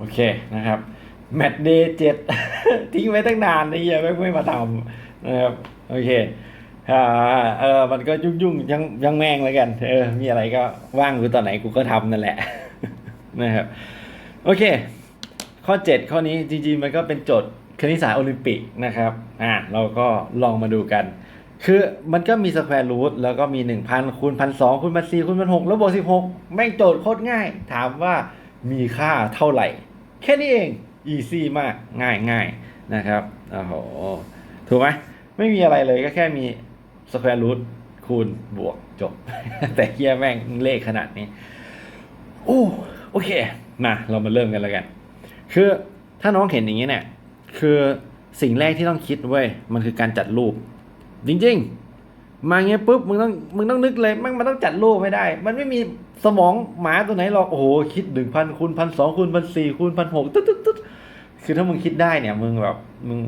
โอเคนะครับ แมตช์เดย์เจ็ดทิ้งไว้ตั้งนานไอ้เหี้ยไม่ไม่มาทำนะครับ โอเคอ่าเออมันก็ยุ่งยุ่งยังยังแม่งแล้วกัน เออ มีอะไรก็ว่างหรือตอนไหนกูก็ทำนั่นแหละ นะครับ โอเค ข้อ 7 ข้อนี้จริงๆ มันก็เป็นโจทย์คณิตศาสตร์โอลิมปิกนะครับ อ่าเราก็ลองมาดูกัน คือมันก็มีสแควร์รูทแล้วก็มี 1,000คูณพันสองคูณพันสี่คูณพันหกแล้วบวกสิบหกแม่งโจทย์โคตรง่าย ถามว่ามีค่าเท่าไหร่ แค่นี้เองอีซี่มากง่ายง่ายนะครับโอ้โหถูกไหมไม่มีอะไรเลยก็แค่มีสแควร์รูทคูณบวกจบ แต่เฮียแม่งเลขขนาดนี้โอ้โอเค มาเรามาเริ่มกันแล้วกัน คือถ้าน้องเห็นอย่างนี้เนี่ย คือสิ่งแรกที่ต้องคิดเว้ย มันคือการจัดรูป จริง ๆ มาเงี้ยปุ๊บมึงต้องมึงต้องนึกเลยมันมันต้องจัดรูปไม่ได้ มันไม่มีสมองหมาตัวไหนหรอกโอ้โหคิดหนึ่งพันคูณพันสองคูณพันสี่คูณพันหกตึ๊ดตึ๊ดตึ๊ดคือถ้ามึงคิดได้เนี่ย มึงแบบมึง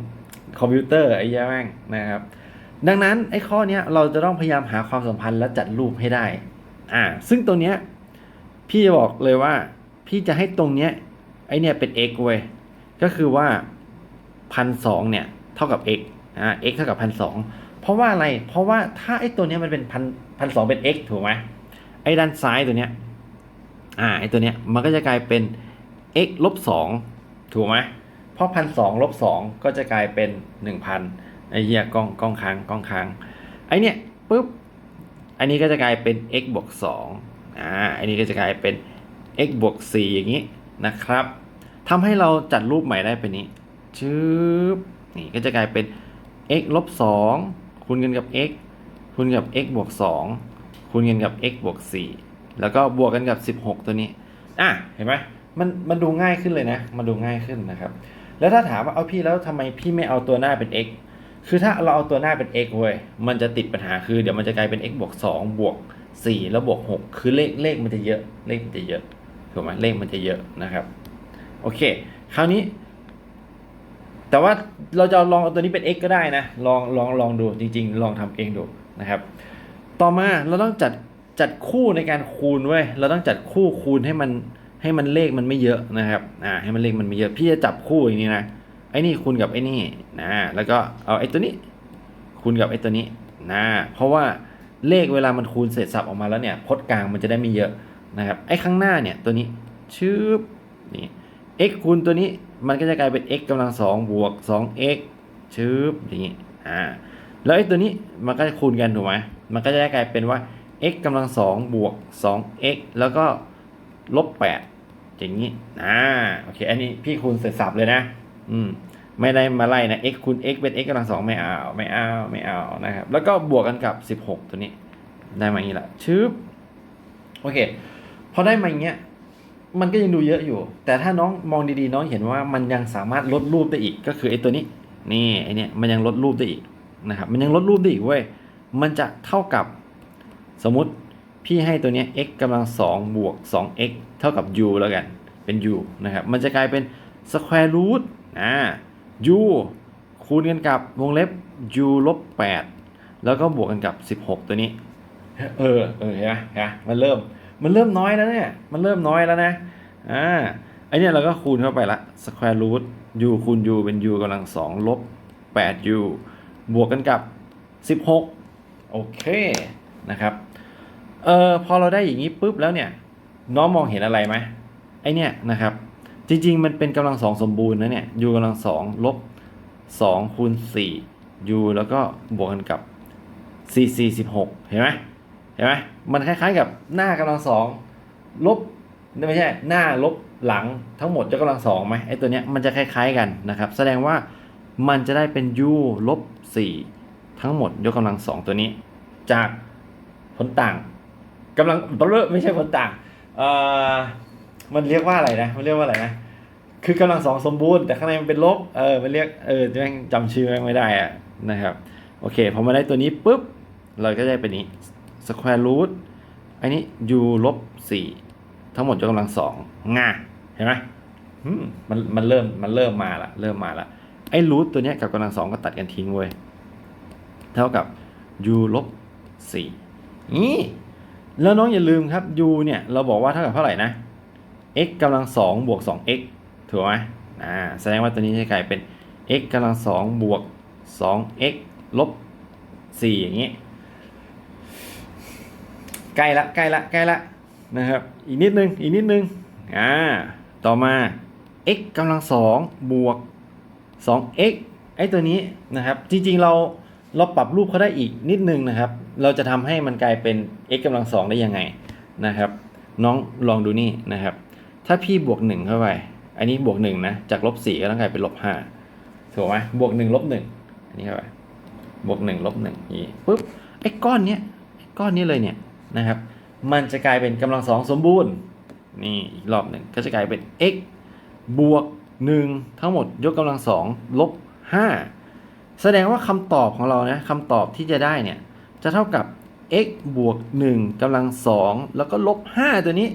คอมพิวเตอร์ไอ้เหี้ยแม่งนะครับ ดังนั้นไอ้ข้อเนี้ยเราจะต้องพยายามหาความสัมพันธ์และจัดรูปให้ได้ อ่า ซึ่งตัวเนี้ยพี่จะบอกเลยว่า พี่จะให้ตรงเนี้ยไอเนี่ยเป็น x เว้ยก็คือว่าพันสองเนี่ย เท่ากับ x อ่า x เท่ากับพันสอง เพราะว่าอะไร เพราะว่าถ้าไอตัวเนี้ยมันเป็นพันพันสองเป็น x ถูกไหมไอด้านซ้ายตัวเนี้ย อ่า ไอตัวเนี้ยมันก็จะกลายเป็น x ลบสองถูกไหมเพราะพันสองลบสองก็จะกลายเป็นหนึ่งพันไอเหี้ยกล้องกล้องค้างกล้องค้าง ไอเนี้ยปุ๊บ อันนี้ก็จะกลายเป็น x บวก2อ่า อันนี้ก็จะกลายเป็น x บวก4อย่างนี้นะครับทำให้เราจัดรูปใหม่ได้เป็นนี้ชืบนี่ก็จะกลายเป็น x ลบ2 คูณกันกับ x คูณกับ x บวก 2 คูณกันกับ x บวก 4 แล้วก็บวกกันกับ 16 ตัวนี้ อะ เห็นไหมมันมันดูง่ายขึ้นเลยนะ มันดูง่ายขึ้นนะครับ แล้วถ้าถามว่าเอาพี่แล้วทำไมพี่ไม่เอาตัวหน้าเป็น x คือถ้าเราเอาตัวหน้าเป็น x เว้ย มันจะติดปัญหาคือเดี๋ยวมันจะกลายเป็น x บวก2บวก 4 แล้วบวก 6 คือเลขเลขมันจะเยอะ เลขมันจะเยอะ ถูกไหมเลขมันจะเยอะนะครับ โอเค คราวนี้ แต่ว่าเราจะลองเอาตัวนี้เป็น x ก็ได้นะ ลองลองลองดูจริง ๆ ลองทำเองดูนะครับ ต่อมาเราต้องจัดจัดคู่ในการคูณเว้เราต้องจัดคู่คูณให้มันให้มันเลขมันไม่เยอะนะครับ อ่า ให้มันเลขมันไม่เยอะ พี่จะจับคู่อย่างนี้นะ ไอ้นี่คูณกับไอ้นี่นะ แล้วก็เอาไอ้ตัวนี้ คูณกับไอ้ตัวนี้นะ เพราะว่าเลขเวลามันคูณเสร็จสับออกมาแล้วเนี่ย พจน์กลางมันจะได้ไม่เยอะนะครับ ไอ้ข้างหน้าเนี่ยตัวนี้ชืบนี่ x คูณตัวนี้ มันก็จะกลายเป็น x กำลังสองบวก 2x ชืบอย่างนี้อ่าแล้วไอ้ตัวนี้มันก็จะคูณกันถูกไหมมันก็จะกลายเป็นว่า x กำลังสองบวก 2x แล้วก็ลบ8อย่างนี้อ่าโอเคอันนี้พี่คูณเสร็จสับเลยนะ อืมไม่ได้มาไล่นะ x คูณ x เป็น x กำลังสองไม่เอาไม่เอาไม่เอานะครับ แล้วก็บวกกันกับ 16 ตัวนี้ ได้มาอย่างนี้แหละชึบโอเคพอได้มาอย่างเงี้ย มันก็ยังดูเยอะอยู่ แต่ถ้าน้องมองดีๆ น้องเห็นว่ามันยังสามารถลดรูปได้อีก ก็คือไอ้ตัวนี้ นี่ไอ้นี่มันยังลดรูปได้อีกนะครับ มันยังลดรูปได้อีกเว้ย มันจะเท่ากับสมมติพี่ให้ตัวนี้ x กำลังสองบวก 2x เท่ากับ u แล้วกัน เป็น u นะครับ มันจะกลายเป็น square root อ่า u คูณกันกับวงเล็บ u ลบ8แล้วก็บวกกันกับ 16 ตัวนี้ เออ เออเนไหมเห็นไหมมันเริ่ม มันเริ่มน้อยแล้วเนี่ย มันเริ่มน้อยแล้วนะ อ่าไอเนี่ยเราก็คูณเข้าไปละ square root u คูณ u เป็น u กำลัง2ลบ 8u บวกกันกับ 16 โอเคนะครับ เออพอเราได้อย่างนี้ปุ๊บแล้วเนี่ย น้องมองเห็นอะไรไหมไอเนี่ยนะครับ จริง ๆ มันเป็นกำลังสองสมบูรณ์นะเนี่ย u กำลังสองลบสองคูณสี่ u แล้วก็บวกกันกับสี่สี่สิบหกเห็นไหม เห็นไหมมันคล้ายๆกับหน้ากำลังสองลบไม่ใช่หน้าลบหลังทั้งหมดยกกำลังสองไหมไอ้ตัวเนี้ยมันจะคล้าย ๆกันนะครับ แสดงว่ามันจะได้เป็น u ลบสี่ทั้งหมดยกกำลังสองตัวนี้ จากผลต่างกำลังเบลอไม่ใช่ผลต่างเอ่อมันเรียกว่าอะไรนะมันเรียกว่าอะไรนะคือกำลังสองสมบูรณ์แต่ข้างในมันเป็นลบเออมันเรียกเออแม่งจำชื่อแม่งไม่ได้อะนะครับโอเคพอมาได้ตัวนี้ปุ๊บเราก็ได้เป็นนี้ square root อันนี้ u ลบสี่ทั้งหมดยกกำลังสองง่าเห็นไหมมันมันเริ่มมันเริ่มมาละเริ่มมาละไอ้รูทตัวเนี้ยกับกำลังสองก็ตัดกันทิ้งเว้ยเท่ากับ u ลบสี่นี่แล้วน้องอย่าลืมครับ u เนี่ยเราบอกว่าเท่ากับเท่าไหร่นะ x กำลังสองบวกสอง x ถูกไหมอ่าแสดงว่าตัวนี้จะกลายเป็น x กำลังสองบวก 2x ลบ4อย่างนี้ ใกล้ละใกล้ละใกล้ละนะครับอีกนิดนึงอีกนิดนึงอ่าต่อมา x กำลังสองบวก 2x ไอ้ตัวนี้นะครับจริงๆเราเราปรับรูปเขาได้อีกนิดนึงนะครับ เราจะทำให้มันกลายเป็น x กำลังสองได้ยังไงนะครับ น้องลองดูนี่นะครับ ถ้าพี่บวกหนึ่งเข้าไป อันนี้บวกหนึ่งนะจากลบสี่ก็ต้องกลายเป็นลบห้าถูกไหมบวกหนึ่งลบหนึ่งอันนี้เข้าไปบวกหนึ่งลบหนึ่งนี่ปุ๊บไอ้ก้อนเนี้ยไอ้ก้อนนี้เลยเนี่ย นะครับ มันจะกลายเป็นกำลังสองสมบูรณ์ นี่อีกรอบหนึ่งก็จะกลายเป็น x บวก 1 ทั้งหมดยกกำลังสองลบ 5 แสดงว่าคำตอบของเรานะคำตอบที่จะได้เนี่ย จะเท่ากับ x บวก 1กำลังสองแล้วก็ลบ 5 ตัวนี้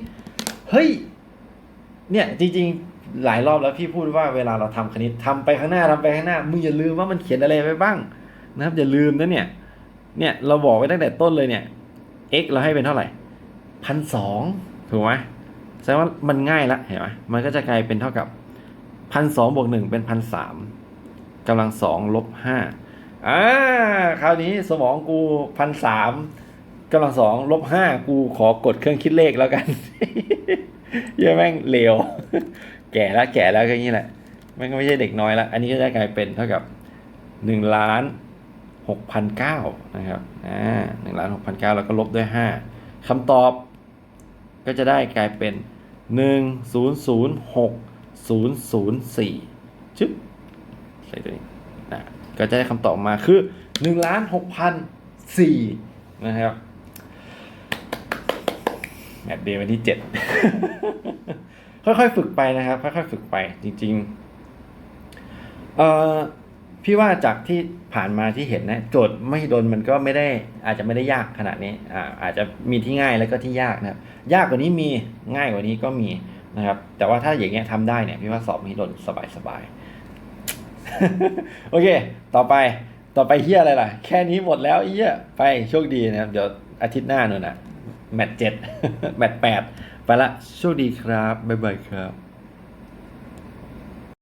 เฮ้ย เนี่ยจริงๆ หลายรอบแล้วพี่พูดว่าเวลาเราทำคณิตทำไปข้างหน้าทำไปข้างหน้า มึงอย่าลืมว่ามันเขียนอะไรไว้บ้างนะครับอย่าลืมนะเนี่ย เนี่ยเราบอกไว้ตั้งแต่ต้นเลยเนี่ย x เราให้เป็นเท่าไหร่พันสองถูกไหมแสดงว่ามันง่ายละเห็นไหมมันก็จะกลายเป็นเท่ากับพันสองบวกหนึ่งเป็นพันสามกำลังสองลบห้าอ่าคราวนี้สมองกูพันสามกำลังสองลบห้ากูขอกดเครื่องคิดเลขแล้วกันเหี้ยแม่งเลวแก่แล้วแก่แล้วก็อย่างนี้แหละแม่งก็ไม่ใช่เด็กน้อยละอันนี้ก็จะกลายเป็นเท่ากับหนึ่งล้าน หกพันเก้านะครับอ่าหนึ่งล้านหกพันเก้าแล้วก็ลบด้วยห้าคำตอบ ก็จะได้กลายเป็นหนึ่งศูนย์ศูนย์หกศูนย์ศูนย์สี่ชึบใส่ตัวนี้นะก็จะได้คำตอบมาคือหนึ่งล้านหกพันสี่นะครับแมตเดย์วันที่เจ็ดค่อยๆ ฝึกไปนะครับ ค่อยๆ ฝึกไปจริงๆ เอ่อ พี่ว่าจากที่ผ่านมาที่เห็นนะโจทย์ไม่โดนมันก็ไม่ได้อาจจะไม่ได้ยากขนาดนี้อ่าอาจจะมีที่ง่ายแล้วก็ที่ยากนะครับยากกว่านี้มีง่ายกว่านี้ก็มีนะครับ แต่ว่าถ้าอย่างเงี้ยทำได้เนี่ยพี่ว่าสอบไม่โดนสบายๆโอเค ต่อไปต่อไปเฮียอะไรล่ะ แค่นี้หมดแล้วเฮียไปโชคดีนะครับ เดี๋ยวอาทิตย์หน้านู่นนะแมตช์เจ็ดแมตช์แปดไปละโชคดีครับ บ๊ายบายครับ